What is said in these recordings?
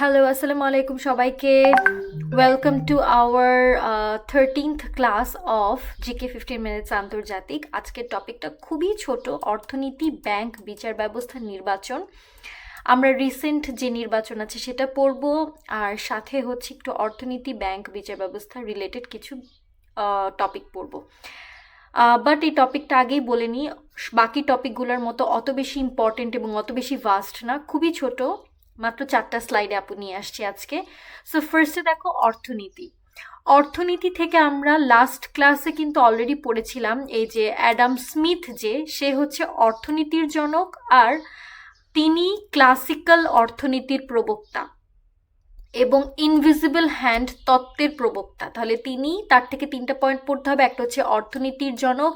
Hello আসসালামু আলাইকুম সবাইকে welcome to our thirteenth class of GK fifteen minutes আন্তর্জাতিক। আজকের টপিকটা খুবই ছোট, অর্থনীতি ব্যাংক বিচার ব্যবস্থা, নির্বাচন। আমরা রিসেন্ট যে নির্বাচন আছে সেটা পড়ব, আর সাথে হচ্ছে একটু অর্থনীতি ব্যাংক বিচার ব্যবস্থা রিলেটেড কিছু টপিক পড়ব। বাট এই টপিকটা আগেই বলে নিই, বাকি টপিকগুলোর মতো অত বেশি ইম্পর্টেন্ট এবং অত বেশি ভাস্ট না, খুবই ছোট। মাত্র চারটা স্লাইডে আপু নিয়ে আসছি আজকে। সো ফার্স্টে দেখো অর্থনীতি। অর্থনীতি থেকে আমরা লাস্ট ক্লাসে কিন্তু অলরেডি পড়েছিলাম এই যে অ্যাডাম স্মিথ যে, সে হচ্ছে অর্থনীতির জনক আর তিনি ক্লাসিক্যাল অর্থনীতির প্রবক্তা এবং ইনভিজিবল হ্যান্ড তত্ত্বের প্রবক্তা। তাহলে তিনি, তার থেকে তিনটা পয়েন্ট পড়তে হবে, একটা হচ্ছে অর্থনীতির জনক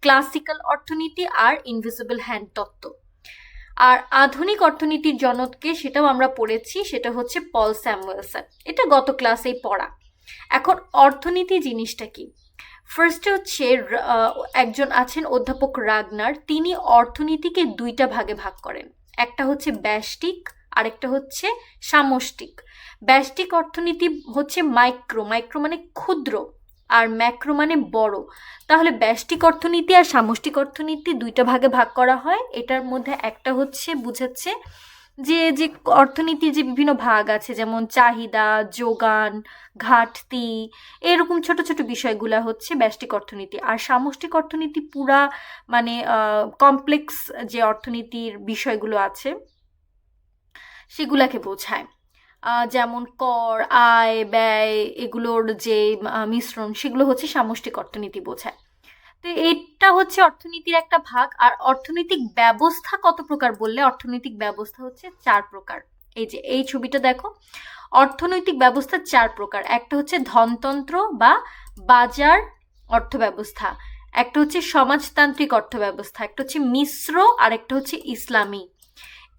ক্লাসিক্যাল অর্থনীতি আর ইনভিজিবল হ্যান্ড তত্ত্ব। আর আধুনিক অর্থনীতির জনককে সেটাও আমরা পড়েছি, সেটা হচ্ছে পল স্যামুয়েলসন। এটা গত ক্লাসেই পড়া। এখন অর্থনীতি জিনিসটা কি? ফার্স্টে হচ্ছে একজন আছেন অধ্যাপক রাগনার, তিনি অর্থনীতিকে দুইটা ভাগে ভাগ করেন। একটা হচ্ছে ব্যষ্টিক, আরেকটা হচ্ছে সামষ্টিক। ব্যষ্টিক অর্থনীতি হচ্ছে মাইক্রো মাইক্রো মানে ক্ষুদ্র। আর ম্যাক্রো মানে বড়। তাহলে ব্যষ্টিক অর্থনীতি আর সামষ্টিক অর্থনীতি দুইটা ভাগে ভাগ করা হয়। এটার মধ্যে একটা হচ্ছে বুঝাচ্ছে যে যে অর্থনীতির যে বিভিন্ন ভাগ আছে, যেমন চাহিদা, যোগান, ঘাটতি, এরকম ছোট ছোট বিষয়গুলো হচ্ছে ব্যষ্টিক অর্থনীতি। আর সামষ্টিক অর্থনীতি পুরা মানে কমপ্লেক্স যে অর্থনীতির বিষয়গুলো আছে, সেগুলাকে বোঝায়। যেমন কর, আয়, ব্যয় এগুলোর যে মিশ্রণ সেগুলো হচ্ছে সামষ্টিক অর্থনীতি বোঝায়। তো এটা হচ্ছে অর্থনীতির একটা ভাগ, আর অর্থনৈতিক ব্যবস্থা কত প্রকার বললে? অর্থনৈতিক ব্যবস্থা হচ্ছে চার প্রকার। এই যে, এই ছবিটা দেখো। অর্থনৈতিক ব্যবস্থা চার প্রকার। একটা হচ্ছে ধনতন্ত্র বা বাজার অর্থব্যবস্থা। একটা হচ্ছে সমাজতান্ত্রিক অর্থব্যবস্থা। একটা হচ্ছে মিশ্র আর একটা হচ্ছে ইসলামী।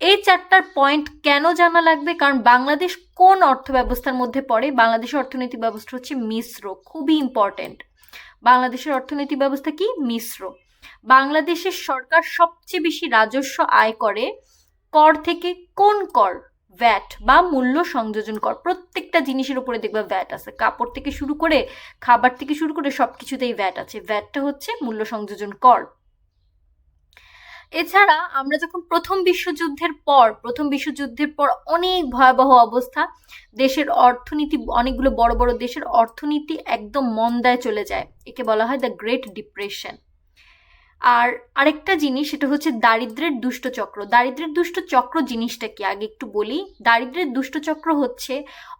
এই চারটার পয়েন্ট কেন জানা লাগবে? কারণ বাংলাদেশ কোন অর্থব্যবস্থার মধ্যে পড়ে? বাংলাদেশের অর্থনৈতিক ব্যবস্থা হচ্ছে মিশ্র, খুবই ইম্পর্টেন্ট বাংলাদেশের অর্থনৈতিক ব্যবস্থা কি? মিশ্র। বাংলাদেশের সরকার সবচেয়ে বেশি রাজস্ব আয় করে কর থেকে কোন কর? ভ্যাট বা মূল্য সংযোজন কর। প্রত্যেকটা জিনিসের উপরে দেখবে ভ্যাট আছে। কাপড় থেকে শুরু করে, খাবার থেকে শুরু করে সব কিছুতেই ভ্যাট আছে ভ্যাটটা হচ্ছে মূল্য সংযোজন কর। এছাড়া আমরা যখন প্রথম বিশ্বযুদ্ধের পর, প্রথম বিশ্বযুদ্ধের পর অনেক ভয়াবহ অবস্থা, দেশের অর্থনীতি, অনেকগুলো বড় বড় দেশের অর্থনীতি একদম মন্দায় চলে যায়। একে বলা হয় দ্য গ্রেট ডিপ্রেশন আর আরেকটা জিনিস, সেটা হচ্ছে দারিদ্রের দুষ্ট চক্র। দারিদ্রের দুষ্ট চক্র জিনিসটা কি? আগে একটু বলি। দারিদ্রের দুষ্ট চক্র হচ্ছে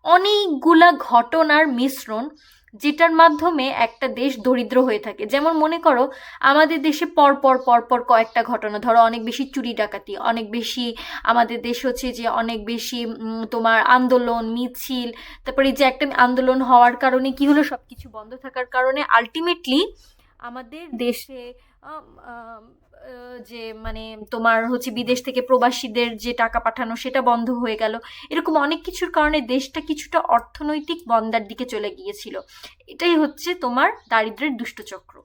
অনেকগুলা ঘটনার মিশ্রণ যেটার মাধ্যমে একটা দেশ দরিদ্র হয়ে থাকে। যেমন মনে করো, আমাদের দেশে পর পর পর পর কয়েকটা ঘটনা। ধরো, অনেক বেশি চুরি ডাকাতি, অনেক বেশি আমাদের দেশ হচ্ছে যে অনেক বেশি তোমার আন্দোলন, মিছিল, তারপরে যে একটা আন্দোলন হওয়ার কারণে কি হলো? সব কিছু বন্ধ থাকার কারণে আলটিমেটলি আমাদের দেশে যে মানে তোমার হচ্ছে বিদেশ থেকে প্রবাসীদের যে টাকা পাঠানো সেটা বন্ধ হয়ে গেল। এরকম অনেক কিছুর কারণে দেশটা কিছুটা অর্থনৈতিক বন্দার দিকে চলে গিয়েছিল। এটাই হচ্ছে তোমার দারিদ্রের দুষ্টচক্র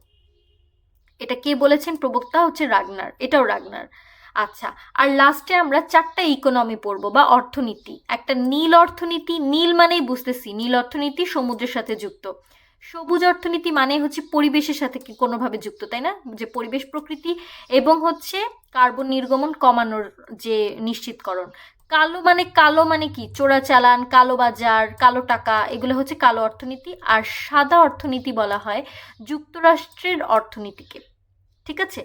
এটা কে বলেছেন? প্রবক্তা হচ্ছে রাগনার। এটাও রাগনার। আচ্ছা আর লাস্টে আমরা চারটা ইকোনমি পড়ব বা অর্থনীতি। একটা নীল অর্থনীতি, নীল মানেই বুঝতেছি, নীল অর্থনীতি সমুদ্রের সাথে যুক্ত। সবুজ অর্থনীতি মানে হচ্ছে পরিবেশের সাথে কি কোনোভাবে যুক্ত, তাই না? যে পরিবেশ প্রকৃতি এবং হচ্ছে কার্বন নির্গমন কমানোর যে নিশ্চিতকরণ। কালো মানে কালো মানে কি? চোরাচালান কালো বাজার, কালো টাকা, এগুলো হচ্ছে কালো অর্থনীতি। আর সাদা অর্থনীতি বলা হয় যুক্তরাষ্ট্রের অর্থনীতিকে। ঠিক আছে?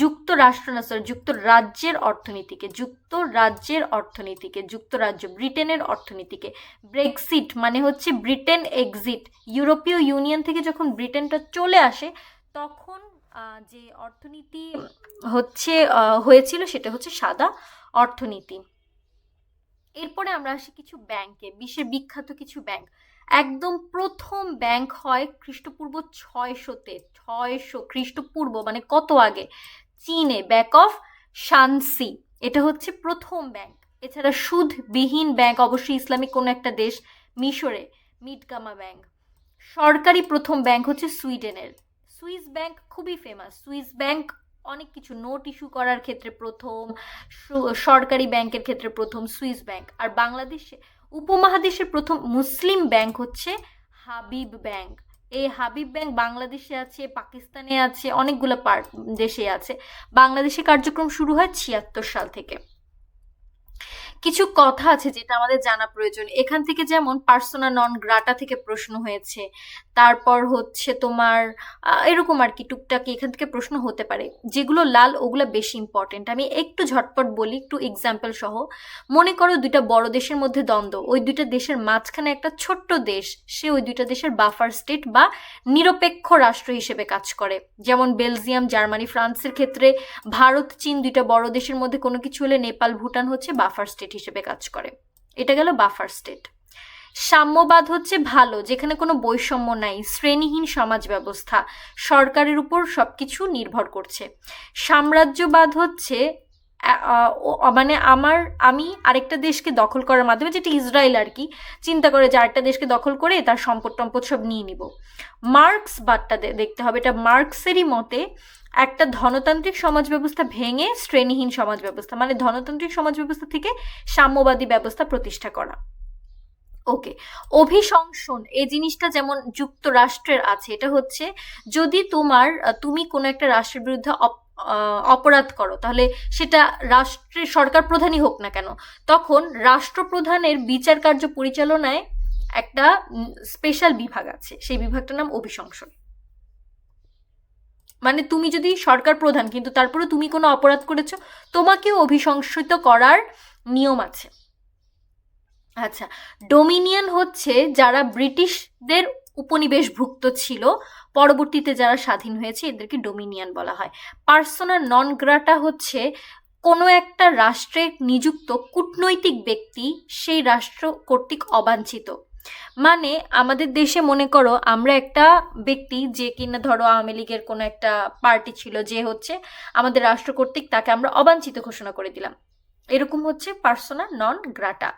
যুক্তরাষ্ট্র না স্যার যুক্তরাজ্যের অর্থনীতিকে যুক্তরাজ্যের অর্থনীতিকে, যুক্তরাজ্য ব্রিটেনের অর্থনীতিকে। ব্রেক্সিট মানে হচ্ছে ব্রিটেন এক্সিট। ইউরোপীয় ইউনিয়ন থেকে যখন ব্রিটেনটা চলে আসে, তখন যে অর্থনীতি হচ্ছে হয়েছিল সেটা হচ্ছে সাদা অর্থনীতি। এরপরে আমরা আসি কিছু ব্যাংকে, বিশ্বের বিখ্যাত কিছু ব্যাংক। একদম প্রথম ব্যাংক হয় খ্রিস্টপূর্ব ছয়শোতে, ছয়শো খ্রিস্টপূর্ব মানে কত আগে? চীনে ব্যাংক অফ শানসি এটা হচ্ছে প্রথম ব্যাংক এছাড়া সুদবিহীন ব্যাংক অবশ্যই ইসলামিক কোনো একটা দেশ, মিশরে মিডকামা ব্যাংক সরকারি প্রথম ব্যাংক হচ্ছে সুইডেনের। সুইস ব্যাংক খুবই ফেমাস সুইস ব্যাংক অনেক কিছু নোট ইস্যু করার ক্ষেত্রে প্রথম সরকারি ব্যাংকের ক্ষেত্রে প্রথম সুইস ব্যাংক আর বাংলাদেশে উপমহাদেশের প্রথম মুসলিম ব্যাংক হচ্ছে হাবিব ব্যাংক। এই হাবিব ব্যাংক বাংলাদেশে আছে, পাকিস্তানে আছে, অনেকগুলো পার্ট দেশে আছে। বাংলাদেশে কার্যক্রম শুরু হয় ছিয়াত্তর সাল থেকে। কিছু কথা আছে যেটা আমাদের জানা প্রয়োজন। এখান থেকে যেমন পার্সোনা নন গ্রাটা থেকে প্রশ্ন হয়েছে তারপর হচ্ছে তোমার এরকম আর কি টুকটাকি এখান থেকে প্রশ্ন হতে পারে। যেগুলো লাল, ওগুলো বেশি ইম্পর্টেন্ট আমি একটু ঝটপট বলি, একটু এক্সাম্পল সহ। মনে করো দুইটা বড় দেশের মধ্যে দ্বন্দ্ব। ওই দুইটা দেশের মাঝখানে একটা ছোট্ট দেশ, সে ওই দুইটা দেশের বাফার স্টেট বা নিরপেক্ষ রাষ্ট্র হিসেবে কাজ করে। যেমন বেলজিয়াম, জার্মানি, ফ্রান্সের ক্ষেত্রে ভারত, চীন দুইটা বড় দেশের মধ্যে কোনো কিছু হলে নেপাল, ভুটান হচ্ছে বাফার স্টেট হিসেবে কাজ করে। এটা গেল বাফার স্টেট সাম্যবাদ হচ্ছে ভালো, যেখানে কোনো বৈষম্য নাই, শ্রেণীহীন সমাজ ব্যবস্থা, সরকারের উপর সবকিছু নির্ভর করছে। সাম্রাজ্যবাদ হচ্ছে মানে আমার, আমি আরেকটা দেশকে দখল করার মাধ্যমে, যেটা ইসরায়েল আর কি, চিন্তা করে যে আরেকটা দেশকে দখল করে তার সম্পদ টম্পদ সব নিয়ে নিব। মার্কস বাদটা দেখতে হবে, এটা মার্কসেরই মতে একটা ধনতান্ত্রিক সমাজ ব্যবস্থা ভেঙে শ্রেণীহীন সমাজ ব্যবস্থা মানে ধনতান্ত্রিক সমাজ ব্যবস্থা থেকে সাম্যবাদী ব্যবস্থা প্রতিষ্ঠা করা। ওকে অভিশংসন, এই জিনিসটা যেমন যুক্তরাষ্ট্রের আছে, এটা হচ্ছে যদি তোমার তুমি কোনো একটা রাষ্ট্রের বিরুদ্ধে অপ- অপরাধ করো, তাহলে সেটা রাষ্ট্রের সরকার প্রধানই হোক না কেন, তখন রাষ্ট্রপ্রধানের বিচার কার্য পরিচালনায় একটা স্পেশাল বিভাগ আছে, সেই বিভাগটার নাম অভিশংসন। মানে তুমি যদি সরকার প্রধান, কিন্তু তারপরে তুমি কোনো অপরাধ করেছ, তোমাকেও অভিশংসিত করার নিয়ম আছে। আচ্ছা ডোমিনিয়ন হচ্ছে যারা ব্রিটিশদের উপনিবেশভুক্ত ছিল, পরবর্তীতে যারা স্বাধীন হয়েছে এদেরকে ডোমিনিয়ন বলা হয়। পার্সোনা নন গ্রাটা হচ্ছে কোনো একটা রাষ্ট্রে নিযুক্ত কূটনৈতিক ব্যক্তি, সেই রাষ্ট্র কর্তৃক অবাঞ্ছিত। মানে আমাদের দেশে মনে করো আমরা একটা ব্যক্তি যে কিনা ধরো আওয়ামী লীগের কোনো একটা পার্টি ছিল যে হচ্ছে আমাদের রাষ্ট্র কর্তৃক তাকে আমরা অবাঞ্ছিত ঘোষণা করে দিলাম। এরকম হচ্ছে persona non grata.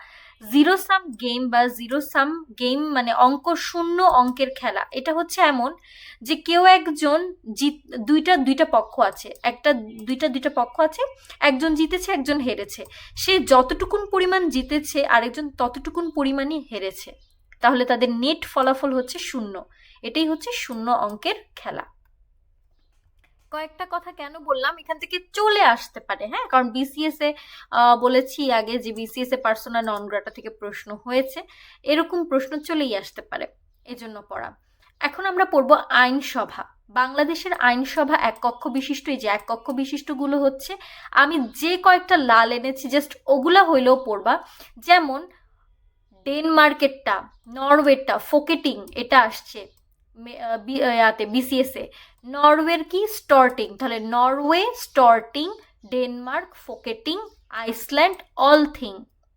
Zero sum game বা জিরো সাম গেম মানে অঙ্ক শূন্য অঙ্কের খেলা। এটা হচ্ছে এমন যে কেউ একজন জিত, দুইটা দুইটা পক্ষ আছে। একটা, দুইটা দুইটা পক্ষ আছে, একজন জিতেছে, একজন হেরেছে। সে যতটুকুন পরিমাণ জিতেছে, আরেকজন ততটুকুন পরিমাণই হেরেছে। তাহলে তাদের নেট ফলাফল হচ্ছে শূন্য। এটাই হচ্ছে শূন্য অঙ্কের খেলা। কয়েকটা কথা কেন বললাম? এখান থেকে চলে আসতে পারে হ্যাঁ? কারণ বিসিএস এ বলেছি আগে যে বিসিএস এ পার্সোনা নন গ্রাটা থেকে প্রশ্ন হয়েছে। এরকম প্রশ্ন চলেই আসতে পারে। এজন্য পড়া। এখন আমরা পড়ব আইনসভা। বাংলাদেশের আইনসভা এক কক্ষ বিশিষ্ট, এই যে এক কক্ষ বিশিষ্টগুলো হচ্ছে, আমি যে কয়েকটা লাল এনেছি জাস্ট ওগুলা হইলেও পড়বা। যেমন, ডেনমার্কেরটা, নরওয়েরটা, ফোকেটিং, এটা আসছে ইয়াতে বিসিএস নরওয়ের কি? স্টর্টিং তাহলে Norway Storting Denmark Folketing Iceland Althing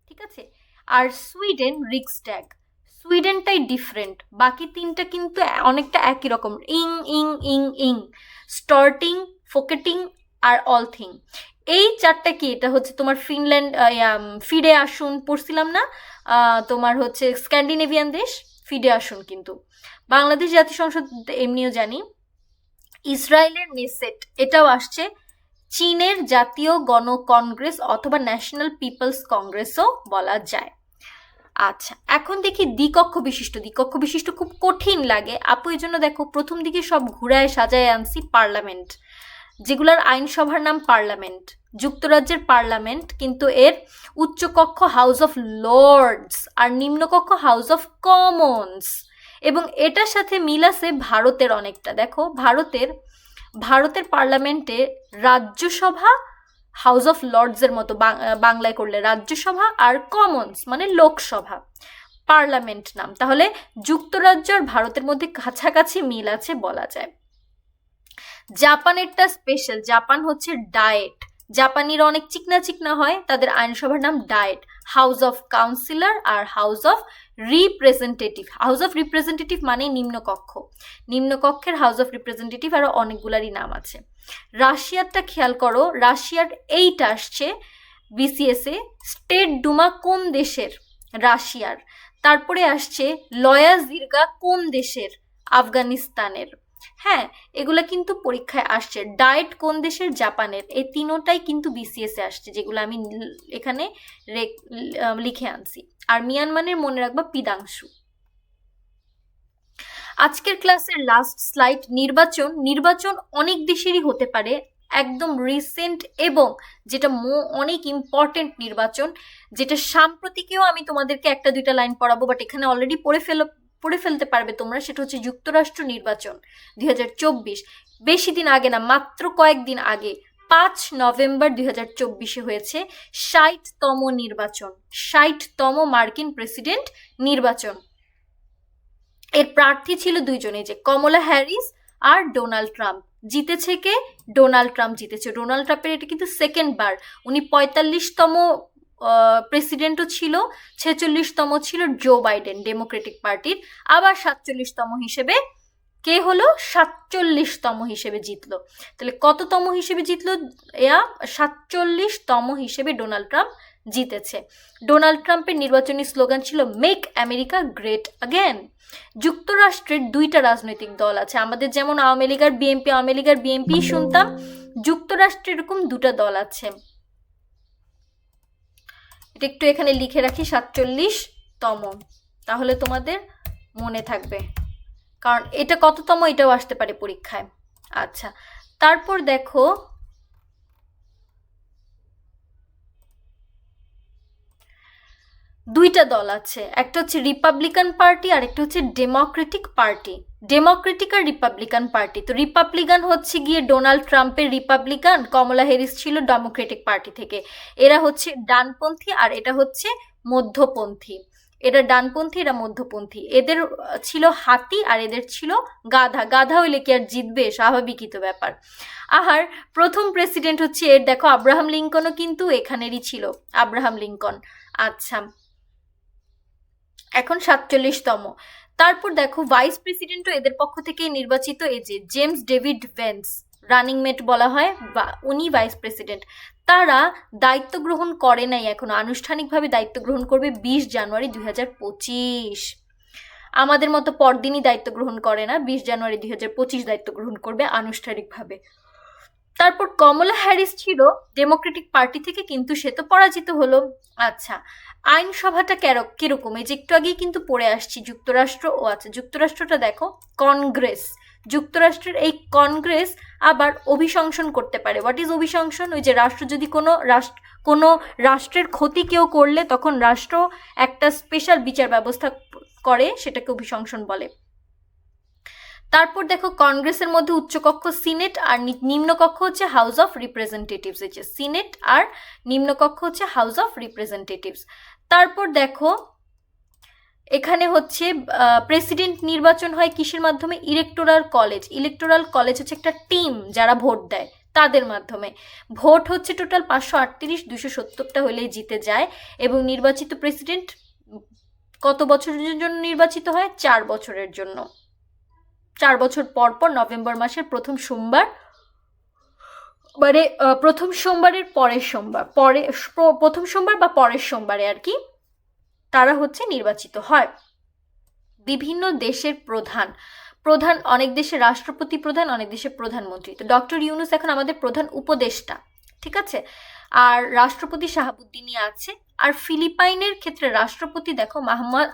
ঠিক আছে? আর সুইডেন রিক্সট্যাগ সুইডেনটাই ডিফারেন্ট বাকি তিনটা কিন্তু অনেকটা একই রকম। ইং ইং ইং ইং। স্টর্টিং ফোকেটিং আর অল থিং এই চারটা কি? এটা হচ্ছে তোমার ফিনল্যান্ড ফিডে আসুন। পড়ছিলাম না? তোমার হচ্ছে স্ক্যান্ডিনেভিয়ান দেশ ফিডে আসুন কিন্তু। বাংলাদেশ জাতীয় সংসদ এমনিও জানি। ইসরায়েলের নেসেট এটাও আসছে। চীনের জাতীয় গণ কংগ্রেস অথবা ন্যাশনাল পিপলস কংগ্রেসও বলা যায়। আচ্ছা এখন দেখি দ্বিকক্ষ বিশিষ্ট দ্বিকক্ষ বিশিষ্ট খুব কঠিন লাগে। আপু, এই জন্য দেখো প্রথম দিকে সব ঘুরায় সাজায় আনছি পার্লামেন্ট, যেগুলোর আইনসভার নাম পার্লামেন্ট, যুক্তরাজ্যের পার্লামেন্ট, কিন্তু এর উচ্চকক্ষ হাউস অফ লর্ডস আর নিম্নকক্ষ হাউস অফ কমন্স। এবং এটার সাথে মিল আছে ভারতের অনেকটা। দেখো, ভারতের ভারতের পার্লামেন্টে রাজ্যসভা হাউস অফ লর্ডসের মতো বাংলায় করলে রাজ্যসভা আর কমন্স মানে লোকসভা, পার্লামেন্ট নাম। তাহলে যুক্তরাজ্য আর ভারতের মধ্যে কাছাকাছি মিল আছে বলা যায়। জাপানেরটা স্পেশাল জাপান হচ্ছে ডায়েট। জাপানিরা অনেক চিকনা চিকনা হয়, তাদের আইনসভার নাম diet. House of councillor R House of Representative House of Representative মানে নিম্নকক্ষ। নিম্নকক্ষের হাউস অফ রিপ্রেজেন্টেটিভ আরও অনেকগুলারই নাম আছে। রাশিয়ারটা খেয়াল করো, রাশিয়ার এইটা আসছে বিসিএসএ স্টেট ডুমা কোন দেশের? রাশিয়ার। তারপরে আসছে লয়া জির্গা কোন দেশের? আফগানিস্তানের। হ্যাঁ এগুলা কিন্তু পরীক্ষায় আসছে। ডায়েট কোন দেশের? জাপানের। এই তিনোটাই কিন্তু বিসিএস এ আসছে, যেগুলো আমি এখানে লিখে আনছি। আর মিয়ানমারের মনে রাখবা পিদাংশু। আজকের ক্লাসের লাস্ট স্লাইড নির্বাচন। নির্বাচন অনেক দেশেরই হতে পারে, একদম রিসেন্ট এবং যেটা মো, অনেক ইম্পর্টেন্ট নির্বাচন, যেটা সাম্প্রতিকেও আমি তোমাদেরকে একটা দুইটা লাইন পড়াবো বাট এখানে অলরেডি পড়ে ফেলো, পড়ে ফেলতে পারবে তোমরা, সেটা হচ্ছে যুক্তরাষ্ট্র নির্বাচন, দুই হাজার চব্বিশ। বেশি দিন আগে না, মাত্র কয়েকদিন আগে পাঁচ নভেম্বর দুই হাজার চব্বিশে হয়েছে ষাটতম নির্বাচন, ষাটতম মার্কিন প্রেসিডেন্ট নির্বাচন। এর প্রার্থী ছিল দুইজনে যে কমলা হ্যারিস আর ডোনাল্ড ট্রাম্প। জিতেছে কে? ডোনাল্ড ট্রাম্প জিতেছে। ডোনাল্ড ট্রাম্পের এটা কিন্তু সেকেন্ড বার। উনি পঁয়তাল্লিশতম প্রেসিডেন্টও ছিল, ছেচল্লিশতম ছিল জো বাইডেন, ডেমোক্রেটিক পার্টির। আবার সাতচল্লিশতম হিসেবে কে হলো? সাতচল্লিশতম হিসেবে জিতলো। তাহলে কততম হিসেবে জিতলো এয়া সাতচল্লিশতম হিসেবে ডোনাল্ড ট্রাম্প জিতেছে। ডোনাল্ড ট্রাম্পের নির্বাচনী স্লোগান ছিল মেক আমেরিকা গ্রেট আগেন যুক্তরাষ্ট্রের দুইটা রাজনৈতিক দল আছে। আমাদের যেমন আওয়ামী লীগ আর বিএনপি, আওয়ামী লীগ আর বিএনপি শুনতাম যুক্তরাষ্ট্রে এরকম দুটা দল আছে। এটা একটু এখানে লিখে রাখি, সাতচল্লিশতম। তাহলে তোমাদের মনে থাকবে। কারণ এটা কততম এটাও আসতে পারে পরীক্ষায়। আচ্ছা তারপর দেখো দুইটা দল আছে, একটা হচ্ছে রিপাবলিকান পার্টি আর একটা হচ্ছে ডেমোক্রেটিক পার্টি ডেমোক্রেটিক আর রিপাবলিকান পার্টি তো রিপাবলিকান হচ্ছে গিয়ে ডোনাল্ড ট্রাম্পের রিপাবলিকান কমলা হ্যারিস ছিল ডেমোক্রেটিক পার্টি থেকে। এরা হচ্ছে ডানপন্থী আর এটা হচ্ছে মধ্যপন্থী। এটা ডানপন্থী, এরা মধ্যপন্থী। এদের ছিল হাতি আর এদের ছিল গাধা। গাধা হইলে কি আর জিতবে? স্বাভাবিকই তো ব্যাপার। আহার, প্রথম প্রেসিডেন্ট হচ্ছে এর, দেখো, আব্রাহাম লিঙ্কনও কিন্তু এখানেরই ছিল, আব্রাহাম লিঙ্কন। আচ্ছা। এখন সাতচল্লিশতম। তারপর দেখো ভাইস প্রেসিডেন্টও এদের পক্ষ থেকে নির্বাচিত এই যে James David Vance running mate বলা হয় উনি ভাইস প্রেসিডেন্ট। তারা দায়িত্ব গ্রহণ করে নাই এখনও, আনুষ্ঠানিকভাবে দায়িত্ব গ্রহণ করবে বিশ জানুয়ারি দুই হাজার পঁচিশ। আমাদের মতো পরদিনই দায়িত্ব গ্রহণ করে না, বিশ জানুয়ারি দুই হাজার পঁচিশ দায়িত্ব গ্রহণ করবে আনুষ্ঠানিকভাবে। তারপর কমলা হ্যারিস ছিল ডেমোক্রেটিক পার্টি থেকে, কিন্তু সে তো পরাজিত হলো। আচ্ছা আইনসভাটা কেরক, কীরকম? এই যে একটু আগেই কিন্তু পড়ে আসছি, যুক্তরাষ্ট্র, ও আচ্ছা যুক্তরাষ্ট্রটা দেখো, কংগ্রেস। যুক্তরাষ্ট্রের এই কংগ্রেস আবার অভিশংসন করতে পারে। হোয়াট ইজ অভিশংসন? ওই যে রাষ্ট্র যদি কোনো রাষ্ট্র, কোনো রাষ্ট্রের ক্ষতি কেউ করলে তখন রাষ্ট্র একটা স্পেশাল বিচার ব্যবস্থা করে, সেটাকে অভিশংসন বলে। তারপর দেখো, কংগ্রেসের মধ্যে উচ্চকক্ষ সিনেট আর নিম্নকক্ষ হচ্ছে হাউস অফ রিপ্রেজেন্টেটিভস। সিনেট আর নিম্নকক্ষ হচ্ছে হাউস অফ রিপ্রেজেন্টেটিভস। তারপর দেখো এখানে হচ্ছে প্রেসিডেন্ট নির্বাচন হয় কিসের মাধ্যমে? ইলেকটোরাল কলেজ ইলেকটোরাল কলেজ হচ্ছে একটা টিম যারা ভোট দেয়, তাদের মাধ্যমে। ভোট হচ্ছে টোটাল পাঁচশো আটত্রিশ দুশো সত্তরটা হলেই জিতে যায় এবং নির্বাচিত প্রেসিডেন্ট কত বছরের জন্য নির্বাচিত হয়? চার বছরের জন্য। চার বছর পর পর নভেম্বর মাসের প্রথম সোমবার মানে প্রথম সোমবারের পরের সোমবার, পরে, প্রথম সোমবার বা পরের সোমবারে আর কি? তারা হচ্ছে নির্বাচিত হয়। বিভিন্ন দেশের প্রধান প্রধান অনেক দেশে রাষ্ট্রপতি প্রধান, অনেক দেশে প্রধানমন্ত্রী। তো ডক্টর ইউনুস এখন আমাদের প্রধান উপদেষ্টা, ঠিক আছে? আর রাষ্ট্রপতি শাহাবুদ্দিনই আছে। আর ফিলিপাইনের ক্ষেত্রে রাষ্ট্রপতি দেখো মাহমুদ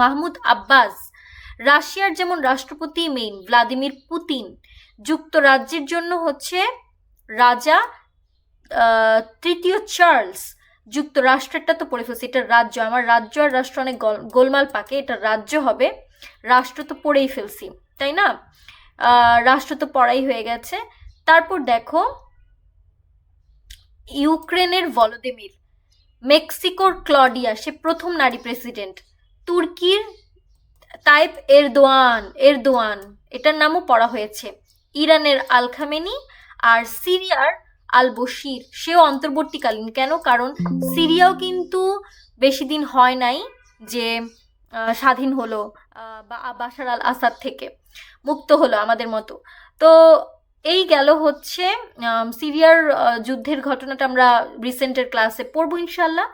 মাহমুদ আব্বাস, রাশিয়ার যেমন রাষ্ট্রপতি মেইন ভ্লাদিমির পুতিন, যুক্তরাজ্যের জন্য হচ্ছে রাজা তৃতীয় চার্লস যুক্তরাষ্ট্রেরটা তো পড়ে ফেলছি, এটা রাজ্য, আমার রাজ্য আর রাষ্ট্র অনেক গল- গোলমাল পাকে, এটা রাজ্য হবে, রাষ্ট্র তো পড়েই ফেলছি, তাই না? রাষ্ট্র তো পড়াই হয়ে গেছে, তারপর দেখো, ইউক্রেনের ভলোদিমির, মেক্সিকোর ক্লডিয়া, সে প্রথম নারী প্রেসিডেন্ট, তুর্কির তাইপ এরদোয়ান এরদোয়ান, এটার নামও পড়া হয়েছে, ইরানের আলখামেনি আর সিরিয়ার আল বশির সেও অন্তর্বর্তীকালীন। কেন? কারণ সিরিয়াও কিন্তু বেশি দিন হয় নাই যে স্বাধীন হলো বা বাশার আল আসাদ থেকে, মুক্ত হলো আমাদের মতো। তো এই গেল হচ্ছে সিরিয়ার যুদ্ধের ঘটনাটা আমরা রিসেন্টের ক্লাসে পড়ব ইনশাল্লাহ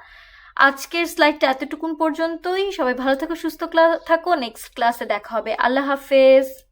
আজকের স্লাইডটা এতটুকুন পর্যন্তই। সবাই ভালো থাকো, সুস্থ ক্লা- থাকো। নেক্সট ক্লাসে দেখা হবে। আল্লাহ হাফেজ।